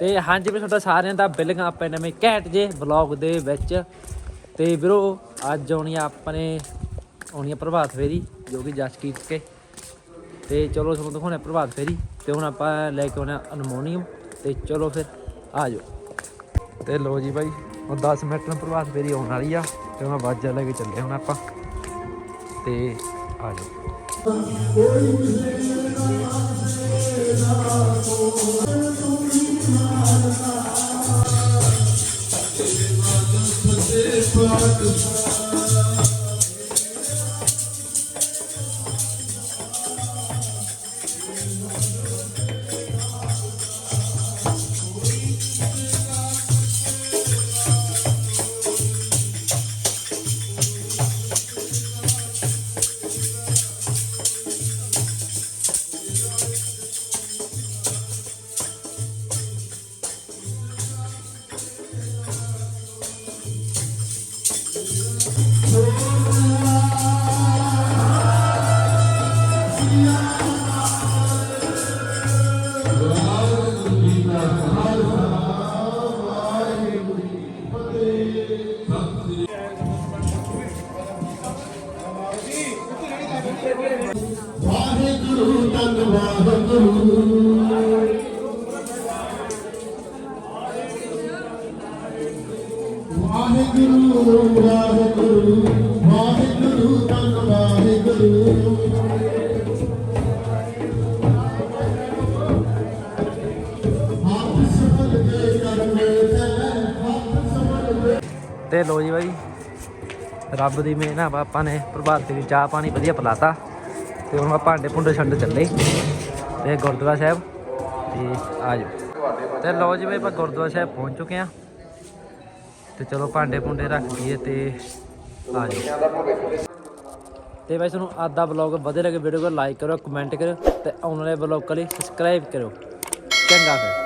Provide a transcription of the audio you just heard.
ਤੇ ਹਾਂਜੀ ਵੀ ਤੁਹਾਡਾ ਸਾਰਿਆਂ ਦਾ ਬਿਲਿੰਗ ਆਪਣੇ ਨਵੇਂ ਘੈਂਟ ਜੇ ਵਲੌਗ ਦੇ ਵਿੱਚ। ਤੇ ਵੀਰੋ, ਅੱਜ ਆਉਣੀ ਆ ਆਪਣੇ, ਆਉਣੀ ਆ ਪ੍ਰਭਾਤ ਫੇਰੀ, ਜੋ ਕਿ ਜਸਕੀਤ ਕੇ। ਤੇ ਚਲੋ ਤੁਹਾਨੂੰ ਦਿਖਾਉਣਾ ਪ੍ਰਭਾਤ ਫੇਰੀ, ਤੇ ਹੁਣ ਆਪਾਂ ਲੈ ਕੇ ਆਉਣਾ ਅਨਮੋਨੀਅਮ। ਤੇ ਚਲੋ ਫਿਰ, ਆ ਜਾਓ। ਤੇ ਲੋ ਜੀ ਬਾਈ, ਹੁਣ 10 ਮਿੰਟ ਨੂੰ ਪ੍ਰਭਾਤ ਫੇਰੀ ਆਉਣ ਵਾਲੀ ਆ, ਤੇ ਹੁਣ ਵਾਜਾ ਲੈ ਕੇ ਚੱਲੇ ਹੁਣ ਆਪਾਂ। ਤੇ ਆ ਜਾਓ। This part of the Waheguru ਤਨ ਵਾਹਿਗੁਰੂ ਵਾਹਿਗੁਰੂ ਵਾਹਿਗੁਰੂ ਵਾਹਿਗੁਰੂ ਤਨ ਵਾਹਿਗੁਰੂ ਹੱਥ ਸਬਲ ਕੇ ਕਰਨੇ ਤੇ ਹੱਥ ਸਬਲ ਕੇ ਤੇ ਲੋ ਜੀ ਬਾਈ ਰੱਬ ਦੀ ਮਿਹਰ ਨਾਲ ਆਪਾਂ ਨੇ ਪ੍ਰਭਾਤ ਫੇਰੀ ਚਾਹ ਪਾਣੀ ਵਧੀਆ ਪਿਲਾਤਾ। ਤੇ ਹੁਣ ਆਪਾਂ ਭਾਂਡੇ ਭੁੰਡੇ ਛੰਡ ਚੱਲੇ। ਤੇ ਗੁਰਦੁਆਰਾ ਸਾਹਿਬ, ਤੇ ਆ ਜਾਓ। ਤੇ ਲੋ ਜੀ ਬਾਈ ਆਪਾਂ ਗੁਰਦੁਆਰਾ ਸਾਹਿਬ ਪਹੁੰਚ ਚੁੱਕੇ ਆ ਤੇ ਚਲੋ ਭਾਂਡੇ ਭੁੰਡੇ ਰੱਖ ਲਈਏ ਤੇ ਆ ਜਾਓ। ਤੇ ਬਾਈ ਤੁਹਾਨੂੰ ਅੱਜ ਦਾ ਵਲੌਗ ਵਧੀਆ ਲੱਗੇ ਵੀਡੀਓ ਨੂੰ ਲਾਈਕ ਕਰੋ ਕਮੈਂਟ ਕਰੋ ਤੇ ਆਉਣ ਵਾਲੇ ਵਲੌਗ ਲਈ ਸਬਸਕ੍ਰਾਈਬ ਕਰੋ ਚੰਗਾ ਫਿਰ।